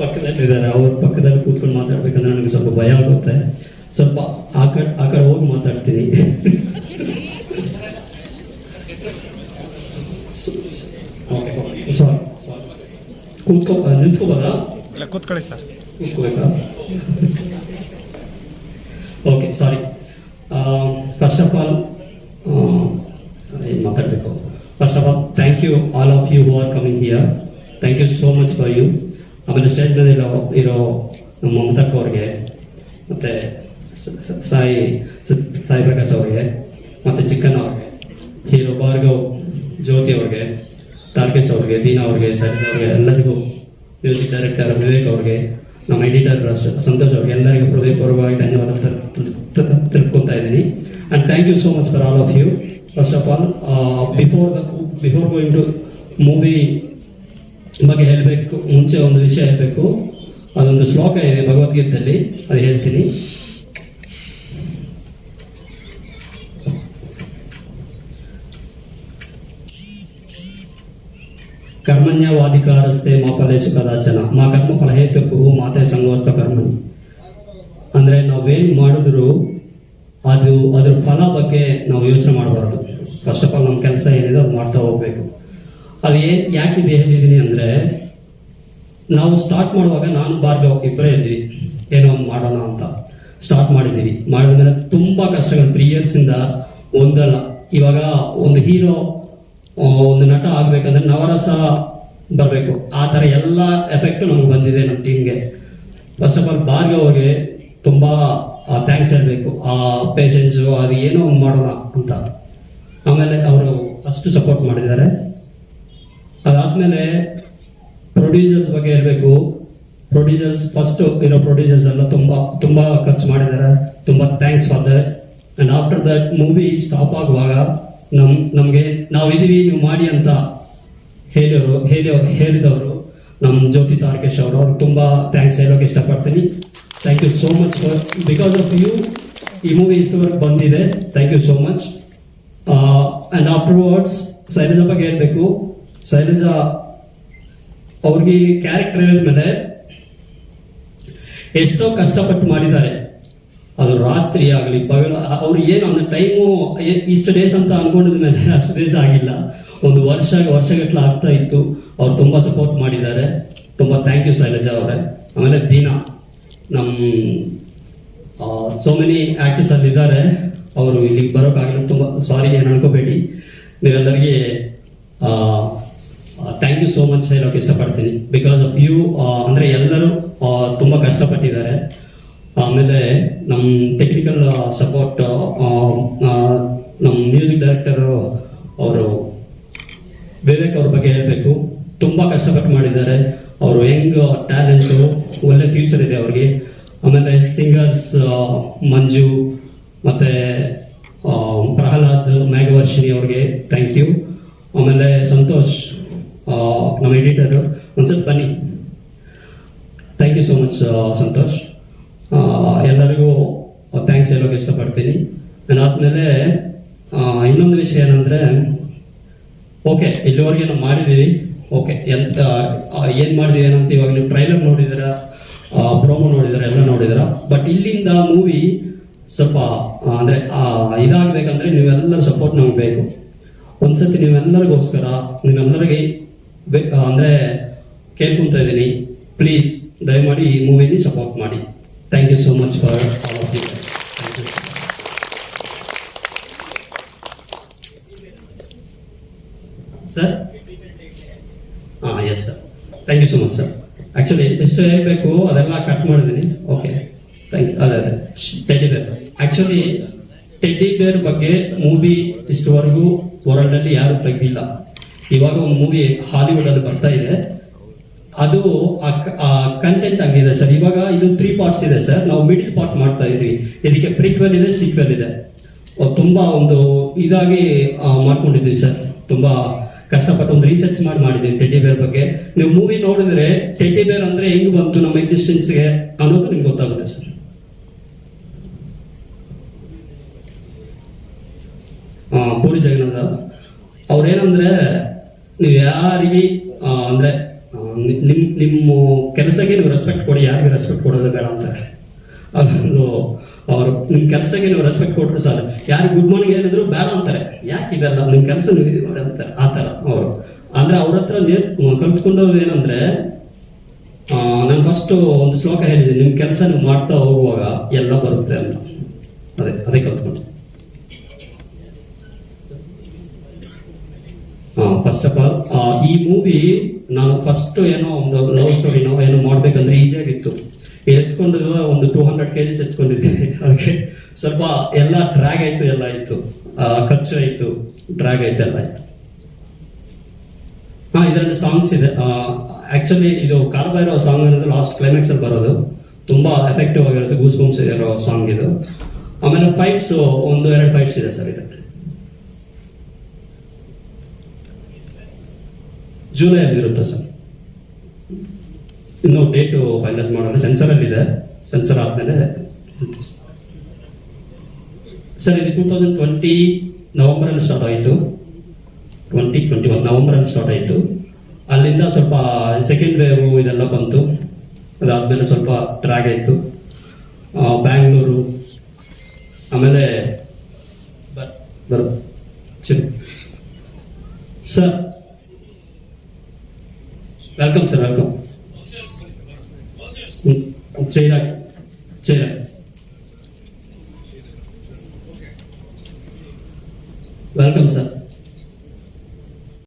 ಪಕ್ಕದಲ್ಲಿದ್ದಾರೆ ಅವ್ರ ಪಕ್ಕದಲ್ಲಿ ಕೂತ್ಕೊಂಡು ಮಾತಾಡ್ಬೇಕಂದ್ರೆ ನನಗೆ ಸ್ವಲ್ಪ ಭಯ ಆಗುತ್ತೆ. ಸ್ವಲ್ಪ ಆ ಕಡೆ ಆ ಕಡೆ ಹೋಗಿ ಮಾತಾಡ್ತೀನಿ. ಓಕೆ ಸಾರಿ ಕೂತ್ಕೋ ನಿಂತ್ಕೋಬೋದಾ? ಕೂತ್ಕೊಳ್ಳಿ sir. ಕೂತ್ಕೋಬೇಕಾ? Okay sorry first of all ಏನು ಮಾತಾಡಬೇಕು. First of all thank you all of you who are coming here thank you so much for you ಆಮೇಲೆ ಸ್ಟೇಜ್ ಮೇಲೆ ಇರೋ ಇರೋ ನಮ್ಮ ಮಮತಕ್ ಅವ್ರಿಗೆ, ಮತ್ತು ಸಾಯಿ ಸಾಯಿ ಪ್ರಕಾಶ್ ಅವ್ರಿಗೆ, ಮತ್ತು ಚಿಕ್ಕನ್ ಅವ್ರಿಗೆ, ಹೀರೋ ಭಾರ್ಗವ್ ಜ್ಯೋತಿ ಅವ್ರಿಗೆ, ತಾರ್ಕೇಶ್ ಅವ್ರಿಗೆ, ದೀನಾ ಅವ್ರಿಗೆ ಸರ್ ಅವ್ರಿಗೆ, ಎಲ್ಲರಿಗೂ ಮ್ಯೂಸಿಕ್ ಡೈರೆಕ್ಟರ್ ವಿವೇಕ್ ಅವ್ರಿಗೆ, ನಮ್ಮ ಎಡಿಟರ್ ಸಂತೋಷ್ ಅವ್ರಿಗೆ ಎಲ್ಲರಿಗೂ ಹೃದಯಪೂರ್ವವಾಗಿ ಧನ್ಯವಾದ ತಿಳ್ಕೊತಾ ಇದ್ದೀನಿ. And thank you so much for all of you first of all before the before going to movie ಬಗ್ಗೆ ಹೇಳಬೇಕು, ಮುಂಚೆ ಒಂದು ವಿಷಯ ಹೇಳಬೇಕು. ಅದೊಂದು ಶ್ಲೋಕ ಇದೆ ಭಗವದ್ಗೀತೆಯಲ್ಲಿ, ಅದು ಹೇಳ್ತೀನಿ. ಕರ್ಮಣ್ಯವಾಧಿಕಾರಸ್ತೆ ಮಾ ಫಲೇಶು ಕದಾಚನ ಮಾ ಕರ್ಮ ಫಲ ಹೇತುಕು ಮಾತೆ ಸಂಗೋಸ್ತ ಕರ್ಮಣಿ ಅಂದರೆ ನಾವೇನು ಮಾಡಿದ್ರು ಅದು, ಅದ್ರ ಫಲ ಬಗ್ಗೆ ನಾವು ಯೋಚನೆ ಮಾಡಬಾರ್ದು. ಫಸ್ಟ್ ಆಫ್ ಆಲ್ ನಮ್ಮ ಕೆಲಸ ಏನಿದೆ, ಅದು ಮಾಡ್ತಾ ಹೋಗ್ಬೇಕು. ಅದು ಏನ್, ಯಾಕೆ ಇದು ಹೇಳಿದ್ದೀನಿ ಅಂದ್ರೆ, ನಾವು ಸ್ಟಾರ್ಟ್ ಮಾಡುವಾಗ ನಾನು ಭಾರ್ಗವ್ ಇಬ್ಬರೇ ಇದ್ವಿ. ಏನೋ ಒಂದು ಮಾಡೋಣ ಅಂತ. ಸ್ಟಾರ್ಟ್ ಮಾಡಿದ್ದೀವಿ ಮಾಡಿದ ಮೇಲೆ ತುಂಬಾ ಕಷ್ಟಗಳು. ತ್ರೀ ಇಯರ್ಸಿಂದ ಒಂದಲ್ಲ. ಇವಾಗ ಒಂದು ಹೀರೋ ಒಂದು ನಟ ಆಗ್ಬೇಕಂದ್ರೆ ನವರಸ ಬರಬೇಕು. ಆ ಥರ ಎಲ್ಲ ಎಫೆಕ್ಟ್ ನಮ್ಗೆ ಬಂದಿದೆ ನಮ್ಮ ಟೀಮ್ಗೆ ಫಸ್ಟ್ ಆಫ್ ಆಲ್ ಭಾರ್ಗವ್ ಅವ್ರಿಗೆ ತುಂಬಾ ಥ್ಯಾಂಕ್ಸ್ ಹೇಳಬೇಕು. ಆ ಪೇಷನ್ಸು ಅದು ಏನೋ ಒಂದು ಮಾಡೋಣ ಅಂತ. ಆಮೇಲೆ ಅವರು ಅಷ್ಟು ಸಪೋರ್ಟ್ ಮಾಡಿದ್ದಾರೆ. ಅದಾದ್ಮೇಲೆ ಪ್ರೊಡ್ಯೂಸರ್ಸ್ ಬಗ್ಗೆ ಇರಬೇಕು ಪ್ರೊಡ್ಯೂಸರ್ಸ್ ಫಸ್ಟ್ ಇರೋ ಪ್ರೊಡ್ಯೂಸರ್ಸ್ ಎಲ್ಲ ತುಂಬಾ ತುಂಬಾ ಖರ್ಚು ಮಾಡಿದ್ದಾರೆ. ತುಂಬಾ thanks for that and after that movie stop ಆಗುವಾಗ ನಮ್, ನಮ್ಗೆ ನಾವಿದೀವಿ, ನೀವು ಮಾಡಿ ಅಂತ ಹೇಳಿದವರು ಹೇಳಿ ಹೇಳಿದವರು ನಮ್ಮ ಜ್ಯೋತಿ ತಾರಕೇಶ್ ಅವರು. ಅವ್ರಿಗೆ ತುಂಬಾ ಥ್ಯಾಂಕ್ಸ್ ಹೇಳೋಕೆ ಇಷ್ಟಪಡ್ತೀನಿ. Thank you so much for because of you ಈ ಮೂವಿ ಇಷ್ಟವರೆಗೆ ಬಂದಿದೆ. Thank you so much and afterwards Shailaja ಬಗ್ಗೆ ಹೇಳ್ಬೇಕು. ಶೈಲಜಾ ಅವ್ರಿಗೆ ಕ್ಯಾರೆಕ್ಟರ್ ಹೇಳಿದ್ಮೇಲೆ ಎಷ್ಟೋ ಕಷ್ಟಪಟ್ಟು ಮಾಡಿದ್ದಾರೆ. ಅದು ರಾತ್ರಿ ಆಗಲಿ ಪಗಲ ಅವ್ರು ಏನು ಅಂದ್ರೆ ಟೈಮು ಇಷ್ಟು ಡೇಸ್ ಅಂತ ಅನ್ಕೊಂಡಿದ ಮೇಲೆ ಅಷ್ಟು ಡೇಸ್ ಆಗಿಲ್ಲ. ಒಂದು ವರ್ಷ, ವರ್ಷಗಟ್ಟಲೆ ಆಗ್ತಾ ಇತ್ತು. ಅವ್ರು ತುಂಬಾ ಸಪೋರ್ಟ್ ಮಾಡಿದ್ದಾರೆ. ತುಂಬಾ ಥ್ಯಾಂಕ್ ಯು ಶೈಲಜಾ ಅವರೇ. ಆಮೇಲೆ ದೀನಾ ನಮ್ಮ ಸೋ ಮೆನಿ ಆಕ್ಟರ್ಸ್ ಅಲ್ಲಿ ಇದ್ದಾರೆ. ಅವರು ಇಲ್ಲಿಗೆ ಬರೋಕ್ಕಾಗಲ್ಲ, ತುಂಬ ಸಾರಿ ಏನು ಅನ್ಕೋಬೇಡಿ. ನೀವೆಲ್ಲರಿಗೆ ಥ್ಯಾಂಕ್ ಯು ಸೋ ಮಚ್ ಹೇಳೋಕೆ ಇಷ್ಟಪಡ್ತೀನಿ. ಬಿಕಾಸ್ ಆಫ್ ಯು ಅಂದರೆ ಎಲ್ಲರೂ ಆ, ತುಂಬ ಕಷ್ಟಪಟ್ಟಿದ್ದಾರೆ. ಆಮೇಲೆ ನಮ್ಮ ಟೆಕ್ನಿಕಲ್ ಸಪೋರ್ಟ್ ನಮ್ಮ ಮ್ಯೂಸಿಕ್ ಡೈರೆಕ್ಟರು ಅವರು ವಿವೇಕ್ ಅವ್ರ ಬಗ್ಗೆ ಹೇಳಬೇಕು. ತುಂಬ ಕಷ್ಟಪಟ್ಟು ಮಾಡಿದ್ದಾರೆ. ಅವರು ಹೆಂಗ್ ಟ್ಯಾಲೆಂಟು ಒಳ್ಳೆ ಫ್ಯೂಚರ್ ಇದೆ ಅವ್ರಿಗೆ. ಆಮೇಲೆ ಸಿಂಗರ್ಸ್ ಮಂಜು ಮತ್ತು ಪ್ರಹ್ಲಾದ್ ಮೇಘವರ್ಷಿನಿ ಅವ್ರಿಗೆ ಥ್ಯಾಂಕ್ ಯು ಆಮೇಲೆ ಸಂತೋಷ್ ನಮ್ಮ ಎಡಿಟರ್ ಒಂದ್ಸತಿ ಬನ್ನಿ thank you so much Santosh ಎಲ್ಲರಿಗೂ ಥ್ಯಾಂಕ್ಸ್ ಹೇಳೋಕೆ ಇಷ್ಟಪಡ್ತೀನಿ. ನಾನು ಆದಮೇಲೆ ಇನ್ನೊಂದು ವಿಷಯ ಏನಂದ್ರೆ ಓಕೆ ಇಲ್ಲಿವರೆಗೆ ನಾವು ಮಾಡಿದ್ದೀವಿ. ಓಕೆ ಎಂತ ಏನು ಏನ್ ಮಾಡಿದೀವಿ ಏನಂತ ಇವಾಗ ನೀವು ಟ್ರೈಲರ್ ನೋಡಿದಿರ ಪ್ರೋಮೋ ನೋಡಿದಿರ ಎಲ್ಲ ನೋಡಿದಿರ ಬಟ್ ಇಲ್ಲಿಂದ ಮೂವಿ ಸ್ವಲ್ಪ ಅಂದರೆ ಇದಾಗಬೇಕಂದ್ರೆ ನೀವೆಲ್ಲರ ಸಪೋರ್ಟ್ ನಮಗೆ ಬೇಕು. ಒಂದ್ಸತಿ ನೀವೆಲ್ಲರಿಗೋಸ್ಕರ, ನೀವೆಲ್ಲರಿಗೆ ಅಂದ್ರೆ ಕೇಳ್ಕೊತಾ ಇದ್ದೀನಿ. ಪ್ಲೀಸ್ ದಯಮಾಡಿ ಈ ಮೂವಿನ ಸಪೋರ್ಟ್ ಮಾಡಿ. Thank you so much for all of you thank you sir ಹಾಂ yes sir thank you so much sir actually ಎಷ್ಟು ಹೇಳಬೇಕು ಅದೆಲ್ಲ ಕಟ್ ಮಾಡಿದ್ದೀನಿ. ಓಕೆ ಥ್ಯಾಂಕ್ ಯು ಅದೇ ಅದೇ. ಟೆಡ್ಡಿ ಬೇರ್ ಆ್ಯಕ್ಚುಲಿ ಟೆಡ್ಡಿ ಬೇರ್ ಬಗ್ಗೆ ಮೂವಿ ಇಷ್ಟವರೆಗೂ ವರ್ಲ್ಡಲ್ಲಿ ಯಾರು ತೆಗ್ದಿಲ್ಲ. ಇವಾಗ ಒಂದು ಮೂವಿ ಹಾಲಿವುಡ್ ಅಲ್ಲಿ ಬರ್ತಾ ಇದೆ. ಅದು ಆ ಕಂಟೆಂಟ್ ಆಗಿದೆ ಸರ್. ಇವಾಗ ಇದು ತ್ರೀ ಪಾರ್ಟ್ಸ್ ಇದೆ ಸರ್. ನಾವು ಮಿಡಿಲ್ ಪಾರ್ಟ್ ಮಾಡ್ತಾ ಇದ್ವಿ. ಇದಕ್ಕೆ ಪ್ರಿಕ್ವೆಲ್ ಇದೆ ಸೀಕ್ವೆಲ್ ಇದೆ. ತುಂಬಾ ಒಂದು ಇದಾಗಿ ಮಾಡ್ಕೊಂಡಿದ್ವಿ ಸರ್. ತುಂಬಾ ಕಷ್ಟಪಟ್ಟು ಒಂದು ರಿಸರ್ಚ್ ಮಾಡಿ ಮಾಡಿದ್ದೀನಿ ಟೆಡ್ಡಿ ಬೇರ್ ಬಗ್ಗೆ. ನೀವು ಮೂವಿ ನೋಡಿದ್ರೆ ಟೆಡ್ಡಿ ಬೇರ್ ಅಂದ್ರೆ ಹೆಂಗ್ ಬಂತು ನಮ್ಮ ಎಕ್ಸಿಸ್ಟೆನ್ಸ್ಗೆ ಅನ್ನೋದು ನಿಮ್ಗೆ ಗೊತ್ತಾಗುತ್ತೆ ಸರ್. ಪೂರಿ ಜಗನ್ನಾಥ ಅವ್ರೇನಂದ್ರೆ ನೀವು ಯಾರಿಗೆ ಅಂದರೆ ಅಂದ್ರೆ ಆ, ನಿಮ್ ನಿಮ್ಮ ಕೆಲಸಕ್ಕೆ ನೀವು ರೆಸ್ಪೆಕ್ಟ್ ಕೊಡಿ ಯಾರಿಗೆ ರೆಸ್ಪೆಕ್ಟ್ ಕೊಡೋದು ಬೇಡ ಅಂತಾರೆ ಅದೊಂದು ಅವರು ನಿಮ್ಮ ಕೆಲಸಕ್ಕೆ ನೀವು ರೆಸ್ಪೆಕ್ಟ್ ಕೊಟ್ಟರು ಸರ್ ಯಾರು ಗುಡ್ ಮಾರ್ನಿಂಗ್ ಹೇಳಿದ್ರು ಬೇಡ ಅಂತಾರೆ. ಯಾಕೆ ಇದಲ್ಲ? ನಿಮ್ಮ ಕೆಲಸ ನೀವು ಇದು ಮಾಡಿ ಅಂತಾರೆ ಆ ಥರ ಅವರು. ಅಂದ್ರೆ ಅವ್ರ ಹತ್ರ ನೇರ್ ಕಲ್ತ್ಕೊಂಡೋದು ಏನಂದ್ರೆ ನಾನು ಫಸ್ಟ್ ಒಂದು ಶ್ಲೋಕ ಹೇಳಿದೆ ನಿಮ್ಮ ಕೆಲಸ ನೀವು ಮಾಡ್ತಾ ಹೋಗುವಾಗ ಎಲ್ಲ ಬರುತ್ತೆ ಅಂತ. ಅದೇ ಅದೇ ಕಲ್ತ್ಕೊಂಡೆ. ಫಸ್ಟ್ ಆಫ್ ಆಲ್ ಈ ಮೂವಿ ನಾನು ಫಸ್ಟ್ ಏನೋ ಒಂದು ಲವ್ ಸ್ಟೋರಿನೋ ಏನೋ ಮಾಡ್ಬೇಕಂದ್ರೆ ಈಸಿಯಾಗಿತ್ತು ಎತ್ಕೊಂಡು ಒಂದು ಟೂ ಹಂಡ್ರೆಡ್ ಕೆ ಜಿಸ್ ಎತ್ಕೊಂಡಿದ್ದೀನಿ ಅದಕ್ಕೆ ಸ್ವಲ್ಪ ಎಲ್ಲ ಡ್ರ್ಯಾಗ್ ಆಯ್ತು, ಎಲ್ಲ ಆಯ್ತು. ಖರ್ಚು ಆಯ್ತು ಡ್ರ್ಯಾಗ್ ಆಯ್ತು, ಎಲ್ಲ ಆಯ್ತು. ಹಾ, ಇದರಲ್ಲಿ ಸಾಂಗ್ಸ್ ಇದೆ. ಆಕ್ಚುಲಿ ಇದು ಕಾಲಭೈರವ ಸಾಂಗ್ ಅನ್ನೋದು ಲಾಸ್ಟ್ ಕ್ಲೈಮ್ಯಾಕ್ಸ್ ಅಲ್ಲಿ ಬರೋದು. ತುಂಬಾ ಎಫೆಕ್ಟಿವ್ ಆಗಿರುತ್ತೆ ಗೂಸ್ ಬೂಮ್ಸ್ ಇರೋ ಸಾಂಗ್ ಇದು. ಆಮೇಲೆ ಫೈಟ್ಸ್ ಒಂದು, ಎರಡು ಫೈಟ್ಸ್ ಇದೆ ಸರ್ ಇದಕ್ಕೆ ಜುಲೈ ಆಗಿರುತ್ತೆ ಸರ್. ಇನ್ನು ಡೇಟು ಫೈನಲೈಸ್ ಮಾಡೋದು ಸೆನ್ಸರ್ ಅಲ್ಲಿ ಇದೆ ಸೆನ್ಸರ್ ಆದಮೇಲೆ ಸರ್. ಇದು ಟೂ ತೌಸಂಡ್ ಟ್ವೆಂಟಿ ನವೆಂಬರ್ ಅಲ್ಲಿ ಸ್ಟಾರ್ಟ್ ಆಯಿತು. ಟ್ವೆಂಟಿ ಟ್ವೆಂಟಿ ಒನ್ ನವೆಂಬರ್ ಅಲ್ಲಿ ಸ್ಟಾರ್ಟ್ ಆಯಿತು. ಅಲ್ಲಿಂದ ಸ್ವಲ್ಪ ಸೆಕೆಂಡ್ ವೇವ್ ಇದೆಲ್ಲ ಬಂತು. ಅದಾದಮೇಲೆ ಸ್ವಲ್ಪ ಡ್ರ್ಯಾಗ್ ಆಯಿತು. ಬ್ಯಾಂಗ್ಳೂರು ಆಮೇಲೆ ಬರ್ ಸರಿ వెల్కమ్ సార్ వెల్కమ్ చేయరాక్ చేయరాక్ వెల్కమ్ సార్